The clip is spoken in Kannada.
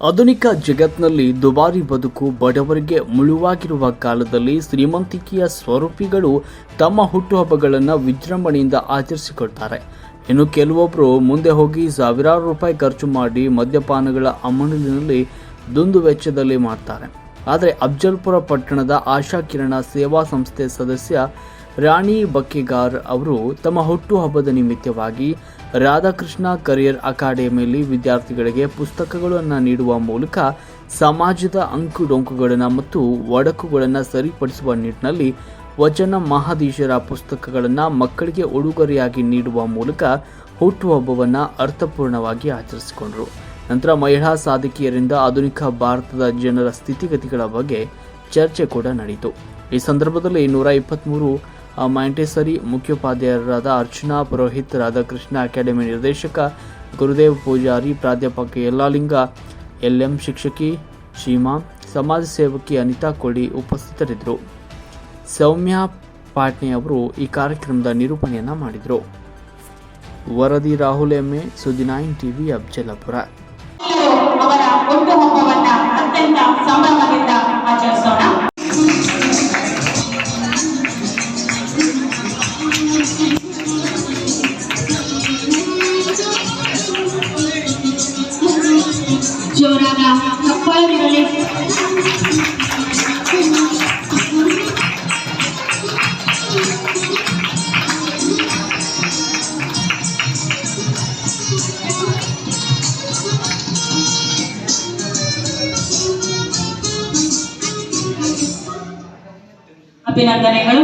ಆಧುನಿಕ ಜಗತ್ನಲ್ಲಿ ದುಬಾರಿ ಬದುಕು ಬಡವರಿಗೆ ಮುಳುವಾಗಿರುವ ಕಾಲದಲ್ಲಿ ಶ್ರೀಮಂತಿಕೆಯ ಸ್ವರೂಪಿಗಳು ತಮ್ಮ ಹುಟ್ಟುಹಬ್ಬಗಳನ್ನು ವಿಜೃಂಭಣೆಯಿಂದ ಆಚರಿಸಿಕೊಳ್ತಾರೆ. ಇನ್ನು ಕೆಲವೊಬ್ಬರು ಮುಂದೆ ಹೋಗಿ ಸಾವಿರಾರು ರೂಪಾಯಿ ಖರ್ಚು ಮಾಡಿ ಮದ್ಯಪಾನಗಳ ಅಮಲಿನಲ್ಲಿ ದುಂದು ವೆಚ್ಚದಲ್ಲಿ ಮಾಡ್ತಾರೆ. ಆದರೆ ಅಫ್ಜಲ್ಪುರ ಪಟ್ಟಣದ ಆಶಾ ಕಿರಣ ಸೇವಾ ಸಂಸ್ಥೆ ಸದಸ್ಯ ರಾಣಿ ಬಕ್ಕೆಗಾರ್ ಅವರು ತಮ್ಮ ಹುಟ್ಟುಹಬ್ಬದ ನಿಮಿತ್ತವಾಗಿ ರಾಧಾಕೃಷ್ಣ ಕರಿಯರ್ ಅಕಾಡೆಮಿಯಲ್ಲಿ ವಿದ್ಯಾರ್ಥಿಗಳಿಗೆ ಪುಸ್ತಕಗಳನ್ನು ನೀಡುವ ಮೂಲಕ ಸಮಾಜದ ಅಂಕುಡೊಂಕುಗಳನ್ನು ಮತ್ತು ಒಡಕುಗಳನ್ನು ಸರಿಪಡಿಸುವ ನಿಟ್ಟಿನಲ್ಲಿ ವಚನ ಮಹಾದೀಶರ ಪುಸ್ತಕಗಳನ್ನು ಮಕ್ಕಳಿಗೆ ಉಡುಗೊರೆಯಾಗಿ ನೀಡುವ ಮೂಲಕ ಹುಟ್ಟುಹಬ್ಬವನ್ನು ಅರ್ಥಪೂರ್ಣವಾಗಿ ಆಚರಿಸಿಕೊಂಡರು. ನಂತರ ಮಹಿಳಾ ಸಾಧಕಿಯರಿಂದ ಆಧುನಿಕ ಭಾರತದ ಜನರ ಸ್ಥಿತಿಗತಿಗಳ ಬಗ್ಗೆ ಚರ್ಚೆ ಕೂಡ ನಡೆಯಿತು ಈ ಸಂದರ್ಭದಲ್ಲಿ ನೂರ ಇಪ್ಪತ್ತ್ಮೂರು ಮ್ಯಾಂಟೇಸರಿ ಮುಖ್ಯೋಪಾಧ್ಯಾಯರಾದ ಅರ್ಚನಾ, ಪುರೋಹಿತ್, ರಾಧಾಕೃಷ್ಣ, ಅಕಾಡೆಮಿ ನಿರ್ದೇಶಕ, ಗುರುದೇವ್ ಪೂಜಾರಿ, ಪ್ರಾಧ್ಯಾಪಕ ಯಲ್ಲಾಲಿಂಗ ಎಲ್ಎಂ ಶಿಕ್ಷಕಿ ಶೀಮಾ ಸಮಾಜ ಸೇವಕಿ ಅನಿತಾ ಕೊಡಿ ಉಪಸ್ಥಿತರಿದ್ದರು. ಸೌಮ್ಯ ಪಾಟ್ನೆ ಅವರು ಈ ಕಾರ್ಯಕ್ರಮದ ನಿರೂಪಣೆಯನ್ನು ಮಾಡಿದರು. ವರದಿ ರಾಹುಲ್ ಎಮ್ಮೆ ಸುದಿನೈನ್ TV Afzalpur ಜೋರಾದ ಚಪ್ಪಾಳೆಗಳಲ್ಲಿ ಅಭಿನಂದನೆಗಳು